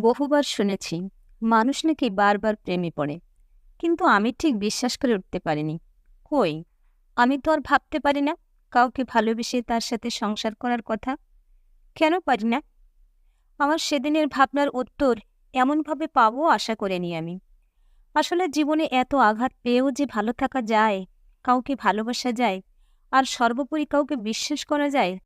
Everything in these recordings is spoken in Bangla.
বহুবার শুনেছি, মানুষ নাকি বারবার প্রেমে পড়ে। কিন্তু আমি ঠিক বিশ্বাস করে উঠতে পারিনি। কই? আমি তো আর ভাবতে পারি না কাউকে ভালোবেসে তার সাথে সংসার করার কথা। কেন পারি না? আমার সেদিনের ভাবনার উত্তর এমনভাবে পাবো আশা করিনি আমি। আসলে জীবনে এত আঘাত পেয়েও যে ভালো থাকা যায়, কাউকে ভালোবাসা যায়, আর সর্বোপরি কাউকে বিশ্বাস করা যায়,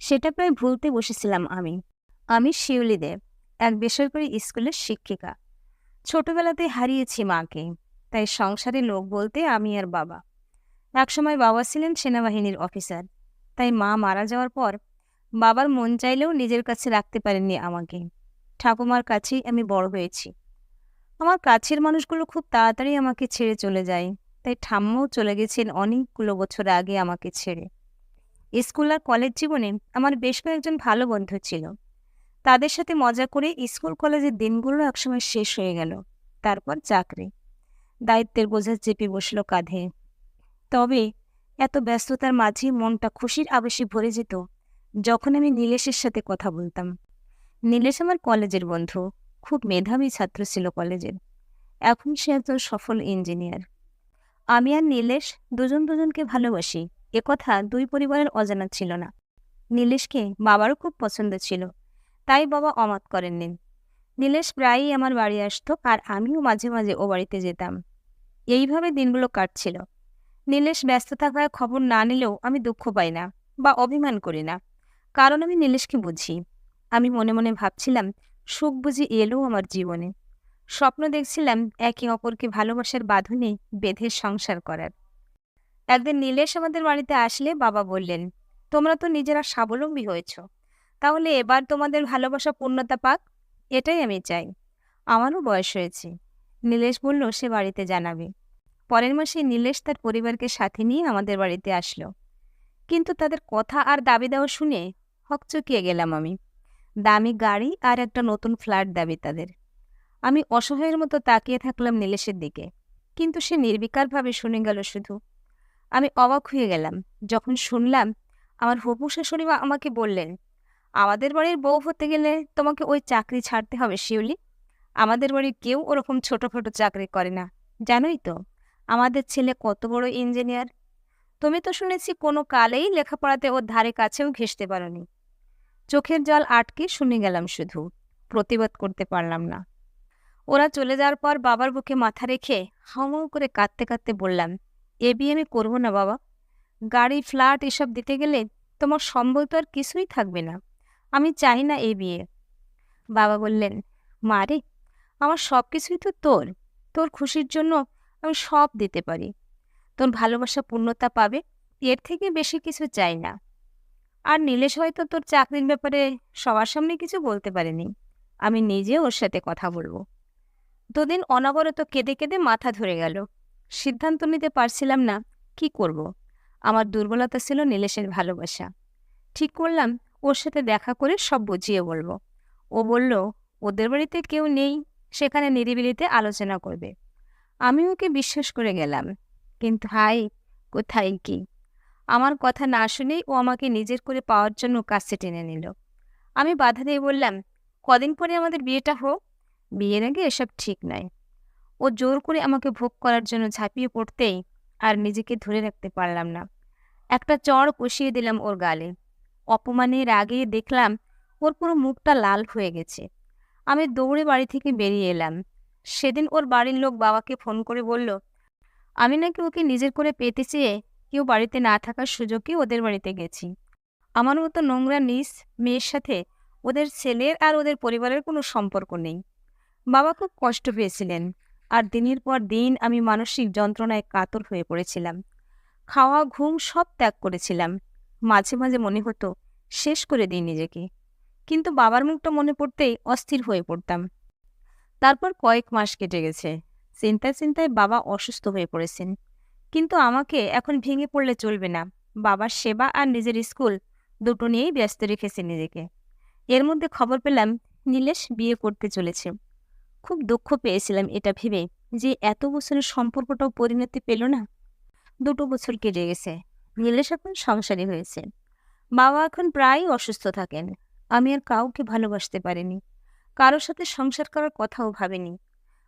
সেটা প্রায় ভুলতে বসেছিলাম আমি। আমি শিউলি দেব। এক বেসরকারি স্কুলের শিক্ষিকা। ছোটবেলাতে হারিয়েছি মাকে, তাই সংসারে লোক বলতে আমি আর বাবা। একসময় বাবা ছিলেন সেনাবাহিনীর অফিসার, তাই মা মারা যাওয়ার পর বাবার মন চাইলেও নিজের কাছে রাখতে পারেননি আমাকে। ঠাকুমার কাছেই আমি বড় হয়েছি। আমার কাছের মানুষগুলো খুব তাড়াতাড়ি আমাকে ছেড়ে চলে যায়, তাই ঠাম্মাও চলে গেছেন অনেকগুলো বছর আগে আমাকে ছেড়ে। স্কুল আর কলেজ জীবনে আমার বেশ কয়েকজন ভালো বন্ধু ছিল। তাদের সাথে মজা করে স্কুল কলেজের দিনগুলো একসময় শেষ হয়ে গেল। তারপর চাকরি। দায়িত্বের বোঝা চেপে বসল কাঁধে। তবে এত ব্যস্ততার মাঝে মনটা খুশির আবেশে ভরে যেত যখন আমি নীলেশের সাথে কথা বলতাম। নীলেশ আমার কলেজের বন্ধু, খুব মেধাবী ছাত্র ছিল কলেজের। এখন সে একজন সফল ইঞ্জিনিয়ার। আমি আর নীলেশ দুজন দুজনকে ভালোবাসি একথা দুই পরিবারের অজানা ছিল না। নীলেশকে বাবারও খুব পছন্দ ছিল। তাই বাবা অমত করেননি। নীলেশ প্রায়ই আমার বাড়ি আসতো আর আমিও মাঝে মাঝে ও বাড়িতে যেতাম। এইভাবে দিনগুলো কাটছিল। নীলেশ ব্যস্ত থাকায় খবর না নিলেও আমি দুঃখ পাই না বা অভিমান করি না। কারণ আমি নীলেশকে বুঝি। আমি মনে মনে ভাবছিলাম, সুখ বুঝি এলো আমার জীবনে। স্বপ্ন দেখছিলাম একে অপরকে ভালোবাসার বাঁধনে বেঁধে সংসার করার। একদিন নীলেশ আমাদের বাড়িতে আসলে বাবা বললেন, তোমরা তো নিজেরা স্বাবলম্বী হয়েছ। তাহলে এবার তোমাদের ভালোবাসা পূর্ণতা পাক? এটাই আমি চাই। আমারও বয়স হয়েছে। নীলেশ বলল, সে বাড়িতে জানাবে। পরের মাসে নীলেশ তার পরিবারকে সাথে নিয়ে আমাদের বাড়িতে আসলো। কিন্তু তাদের কথা আর দাবি দেওয়া শুনে হকচকিয়ে গেলাম আমি। দামি গাড়ি আর একটা নতুন ফ্ল্যাট দাবি তাদের। আমি অসহায়ের মতো তাকিয়ে থাকলাম নীলেশের দিকে। কিন্তু সে নির্বিকারভাবে শুনে গেল শুধু। আমি অবাক হয়ে গেলাম। যখন শুনলাম, আমার হবু শাশুড়ি মা আমাকে বললেন আমাদের বাড়ির বউ হতে গেলে তোমাকে ওই চাকরি ছাড়তে হবে, শিউলি। আমাদের বাড়ির কেউ ওরকম ছোটোখাটো চাকরি করে না, জানোই তো। আমাদের ছেলে কত বড় ইঞ্জিনিয়ার তুমি তো শুনেছি কোনো কালেই লেখাপড়াতে ওর ধারে কাছেও ঘেসতে পারোনি। চোখের জল আটকে শুনে গেলাম শুধু, প্রতিবাদ করতে পারলাম না। ওরা চলে যাওয়ার পর বাবার বুকে মাথা রেখে হাউমাউ করে কাঁদতে কাঁদতে বললাম, এ বিয়ে আমি করব না বাবা। গাড়ি, ফ্ল্যাট এসব দিতে গেলে তোমার সম্বল তো আর কিছুই থাকবে না। আমি চাই না এই বিয়ে। বাবা বললেন, মা রে, আমার সব কিছুই তো তোর। তোর খুশির জন্য আমি সব দিতে পারি। তোর ভালোবাসা পূর্ণতা পাবে, এর থেকে বেশি কিছু চাই না। আর নীলেশ হয়তো তোর চাকরির ব্যাপারে সবার সামনে কিছু বলতে পারেনি। আমি নিজে ওর সাথে কথা বলব। দুদিন অনবরত কেঁদে কেঁদে মাথা ধরে গেল। সিদ্ধান্ত নিতে পারছিলাম না, কি করব। আমার দুর্বলতা ছিল নীলেশের ভালোবাসা। ঠিক করলাম ওর সাথে দেখা করে সব বুঝিয়ে বলব। ও বলল, ওদের বাড়িতে কেউ নেই, সেখানে নিরিবিলিতে আলোচনা করবে। আমি ওকে বিশ্বাস করে গেলাম। কিন্তু হাই, কোথায় কি? আমার কথা না শুনেই ও আমাকে নিজের করে পাওয়ার জন্য কাছে টেনে নিল। আমি বাধা দিয়ে বললাম, কদিন পরে আমাদের বিয়েটা হোক? বিয়ের আগে এসব ঠিক নয় ও জোর করে আমাকে ভোগ করার জন্য ঝাঁপিয়ে পড়তেই আর নিজেকে ধরে রাখতে পারলাম না। একটা চড় কষিয়ে দিলাম ওর গালে। অপমানের আগে দেখলাম ওর পুরো মুখটা লাল হয়ে গেছে। আমি দৌড়ে বাড়ি থেকে বেরিয়ে এলাম। সেদিন ওর বাড়ির লোক বাবাকে ফোন করে বলল, আমি নাকি ওকে নিজের করে পেতে চেয়ে কেউ বাড়িতে না থাকার সুযোগে ওদের বাড়িতে গেছি। আমার মতো নোংরা নিস মেয়ের সাথে ওদের ছেলের আর ওদের পরিবারের কোনো সম্পর্ক নেই। বাবা খুব কষ্ট পেয়েছিলেন আর দিনের পর দিন আমি মানসিক যন্ত্রণায় কাতর হয়ে পড়েছিলাম। খাওয়া, ঘুম সব ত্যাগ করেছিলাম। মাঝে মাঝে মনে হতো, শেষ করে দিই নিজেকে। কিন্তু বাবার মুখটা মনে পড়তেই অস্থির হয়ে পড়তাম। তারপর কয়েক মাস কেটে গেছে। চিন্তায় চিন্তায় বাবা অসুস্থ হয়ে পড়েছেন। কিন্তু আমাকে এখন ভেঙে পড়লে চলবে না। বাবার সেবা আর নিজের স্কুল দুটো নিয়েই ব্যস্ত রেখেছে নিজেকে। এর মধ্যে খবর পেলাম, নীলেশ বিয়ে করতে চলেছে। খুব দুঃখ পেয়েছিলাম এটা ভেবে যে এত বছরের সম্পর্কটাও পরিণতি পেল না। দুটো বছর কেটে গেছে। নীলেশ এখন সংসারী হয়েছে। বাবা এখন প্রায়ই অসুস্থ থাকেন। আমি আর কাউকে ভালোবাসতে পারিনি। কারোর সাথে সংসার করার কথাও ভাবেনি।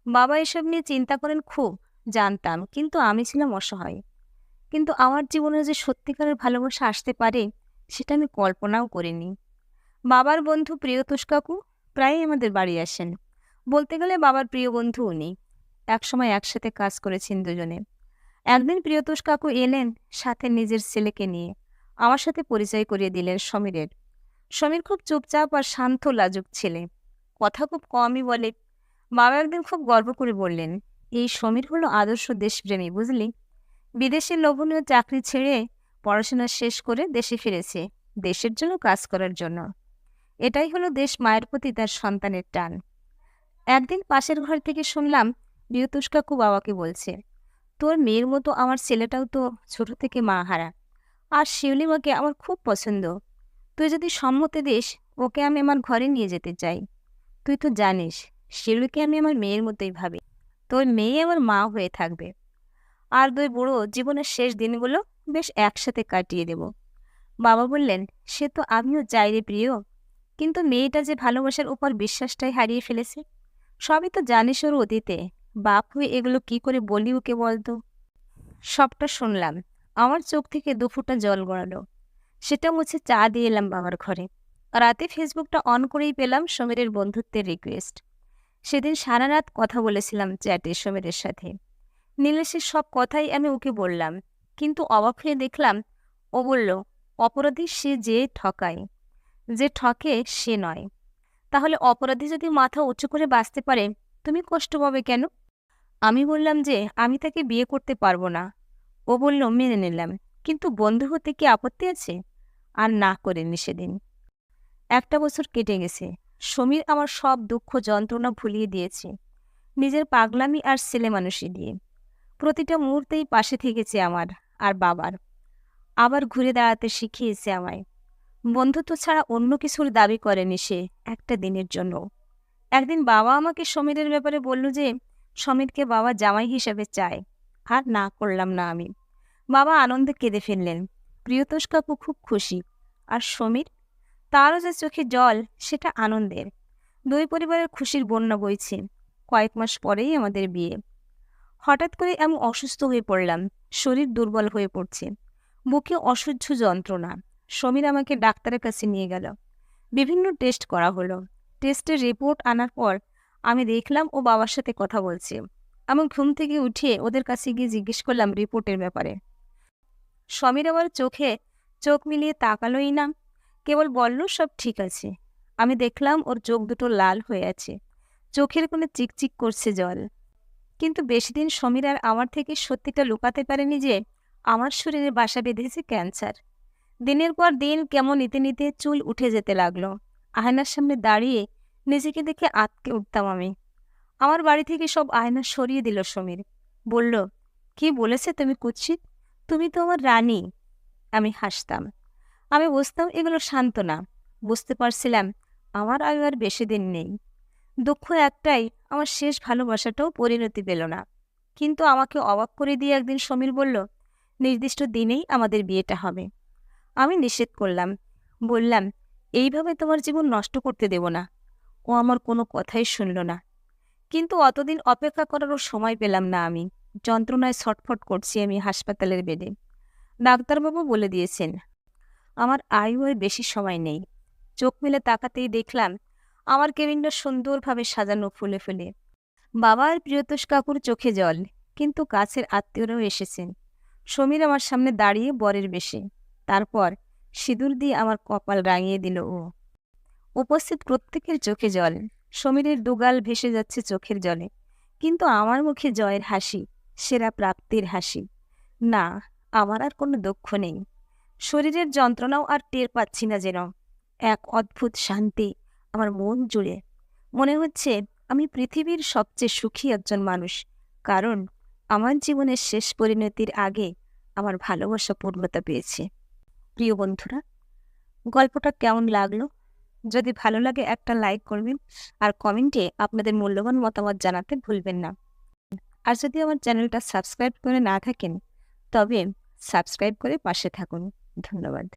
বাবা এসব নিয়ে চিন্তা করেন খুব, জানতাম, কিন্তু আমি ছিলাম অসহায়। কিন্তু আমার জীবনে যে সত্যিকারের ভালোবাসা আসতে পারে, সেটা আমি কল্পনাও করিনি। বাবার বন্ধু প্রিয়তোষ কাকু প্রায়ই আমাদের বাড়ি আসেন। বলতে গেলে বাবার প্রিয় বন্ধু উনি। একসময় একসাথে কাজ করেছেন দুজনে। একদিন প্রিয়তোষ কাকু এলেন সাথে নিজের ছেলেকে নিয়ে। আমার সাথে পরিচয় করিয়ে দিলেন সমীরের। সমীর খুব চুপচাপ আর শান্ত লাজুক ছেলে। কথা খুব কমই বলে। বাবা একদিন খুব গর্ব করে বললেন, এই সমীর হলো আদর্শ দেশপ্রেমী, বুঝলি? বিদেশের লোভনীয় চাকরি ছেড়ে পড়াশোনা শেষ করে দেশে ফিরেছে, দেশের জন্য কাজ করার জন্য। এটাই হলো দেশ মায়ের প্রতি তার সন্তানের টান। একদিন পাশের ঘর থেকে শুনলাম কাকু বাবাকে বলছে তোর মেয়ের মতো আমার ছেলেটাও তো ছোট থেকে মা হারা। আর শিউলি মাকে আমার খুব পছন্দ। তুই যদি সম্মতি দিস, ওকে আমি আমার ঘরে নিয়ে যেতে চাই। তুই তো জানিস, শিউলিকে আমি আমার মেয়ের মতোই ভাবি। তোর মেয়ে আমার মা হয়ে থাকবে। আর দুই বুড়ো জীবনের শেষ দিনগুলো বেশ একসাথে কাটিয়ে দেব। বাবা বললেন, সে তো আমিও চাই রে প্রিয়। কিন্তু মেয়েটা যে ভালোবাসার উপর বিশ্বাসটাই হারিয়ে ফেলেছে, সবই তো জানিস ওর অতীতে। বাপ এগুলো কি করে বলি ওকে বলতো? সবটা শুনলাম। আমার চোখ থেকে দুফুটা জল গড়ালো। সেটা মুছে চা দিয়ে এলাম বাবার ঘরে। রাতে ফেসবুকটা অন করেই পেলাম সমীরের বন্ধুত্বের রিকোয়েস্ট সেদিন সারা রাত কথা বলেছিলাম চ্যাটে সমীরের সাথে। নীলেশের সব কথাই আমি ওকে বললাম। কিন্তু অবাক হয়ে দেখলাম, ও বলল, অপরাধী সে যে ঠকায়, যে ঠকে সে নয়। তাহলে অপরাধী যদি মাথা উঁচু করে বাঁচতে পারে, তুমি কষ্ট পাবে কেন? আমি বললাম যে, আমি তাকে বিয়ে করতে পারব না। ও বলল, মেনে নিলাম। কিন্তু বন্ধু হতে কি আপত্তি আছে? আর না করেনি সেদিন। একটা বছর কেটে গেছে। সমীর আমার সব দুঃখ, যন্ত্রণা ভুলিয়ে দিয়েছে। নিজের পাগলামি আর ছেলে মানুষই দিয়ে। প্রতিটা মুহূর্তেই পাশে থেকেছে আমার আর বাবার। আবার ঘুরে দাঁড়াতে শিখিয়েছে আমায়। বন্ধুত্ব ছাড়া অন্য কিছুর দাবি করেনি সে একটা দিনের জন্য। একদিন বাবা আমাকে সমীরের ব্যাপারে বলল যে সমীরকে বাবা জামাই হিসেবে চায়। আর না করলাম না আমি। বাবা আনন্দে কেঁদে ফেললেন। প্রিয়তোষ কাকু খুব খুশি। আর সমীর? তারও যে চোখে জল, সেটা আনন্দের। দুই পরিবারের খুশির বন্যা বইছে। কয়েক মাস পরেই আমাদের বিয়ে। হঠাৎ করে আমি অসুস্থ হয়ে পড়লাম। শরীর দুর্বল হয়ে পড়ছে। বুকে অসহ্য যন্ত্রণা। সমীর আমাকে ডাক্তারের কাছে নিয়ে গেল। বিভিন্ন টেস্ট করা হলো। টেস্টের রিপোর্ট আনার পর আমি দেখলাম ও বাবার সাথে কথা বলছে। আমি ঘুম থেকে উঠিয়ে ওদের কাছে গিয়ে জিজ্ঞেস করলাম রিপোর্টের ব্যাপারে। সমীর আমার চোখে চোখ মিলিয়ে তাকালোই না। কেবল বলল, সব ঠিক আছে। আমি দেখলাম ওর চোখ দুটো লাল হয়ে আছে। চোখের কোনো চিকচিক করছে জল। কিন্তু বেশি দিন সমীর আর আমার থেকে সত্যিটা লুকাতে পারেনি যে, আমার শরীরে বাসা বেঁধেছে ক্যান্সার। দিনের পর দিন কেমন নিতে নিতে চুল উঠে যেতে লাগল। আয়নার সামনে দাঁড়িয়ে নিজেকে দেখে আটকে উঠতাম আমি। আমার বাড়ি থেকে সব আয়না সরিয়ে দিল সমীর। বলল, কি বলেছে তুমি কুৎসিত? তুমি তো আমার রানী। আমি হাসতাম। আমি বুঝতাম এগুলো শান্ত না বুঝতে পারছিলাম আমার আয়ু আর বেশি দিন নেই। দুঃখ একটাই, আমার শেষ ভালোবাসাটাও পরিণতি পেল না। কিন্তু আমাকে অবাক করে দিয়ে একদিন সমীর বলল, নির্দিষ্ট দিনেই আমাদের বিয়েটা হবে। আমি নিষেধ করলাম। বললাম, এইভাবে তোমার জীবন নষ্ট করতে দেব না। ও আমার কোনো কথাই শুনল না। কিন্তু অতদিন অপেক্ষা করারও সময় পেলাম না আমি। যন্ত্রণায় ছটফট করছি আমি হাসপাতালের বেডে। ডাক্তারবাবু বলে দিয়েছেন, আমার আয়ু আর বেশি সময় নেই। চোখ মেলে তাকাতেই দেখলাম আমার কেবিনটা সুন্দরভাবে সাজানো ফুলে ফুলে। বাবা আর প্রিয়তোষ কাকুর চোখে জল, কিন্তু কাছের আত্মীয়রাও এসেছেন। সমীর আমার সামনে দাঁড়িয়ে বরের বেশে। তারপর সিঁদুর দিয়ে আমার কপাল রাঙিয়ে দিল ও। উপস্থিত প্রত্যেকের চোখে জল। সমীরের দুগাল ভেসে যাচ্ছে চোখের জলে। কিন্তু আমার মুখে জয়ের হাসি, সেরা প্রাপ্তির হাসি। না, আমার আর কোনো দুঃখ নেই। শরীরের যন্ত্রণাও আর টের পাচ্ছি না যেন। এক অদ্ভুত শান্তি আমার মন জুড়ে। মনে হচ্ছে আমি পৃথিবীর সবচেয়ে সুখী একজন মানুষ। কারণ আমার জীবনের শেষ পরিণতির আগে আমার ভালোবাসা পূর্ণতা পেয়েছে। প্রিয় বন্ধুরা, গল্পটা কেমন লাগল? যদি ভালো লাগে একটা লাইক করবেন আর কমেন্টে আপনাদের মূল্যবান মতামত জানাতে ভুলবেন না। আর যদি আমার চ্যানেলটা সাবস্ক্রাইব করে না থাকেন, তবে সাবস্ক্রাইব করে পাশে থাকুন। ধন্যবাদ।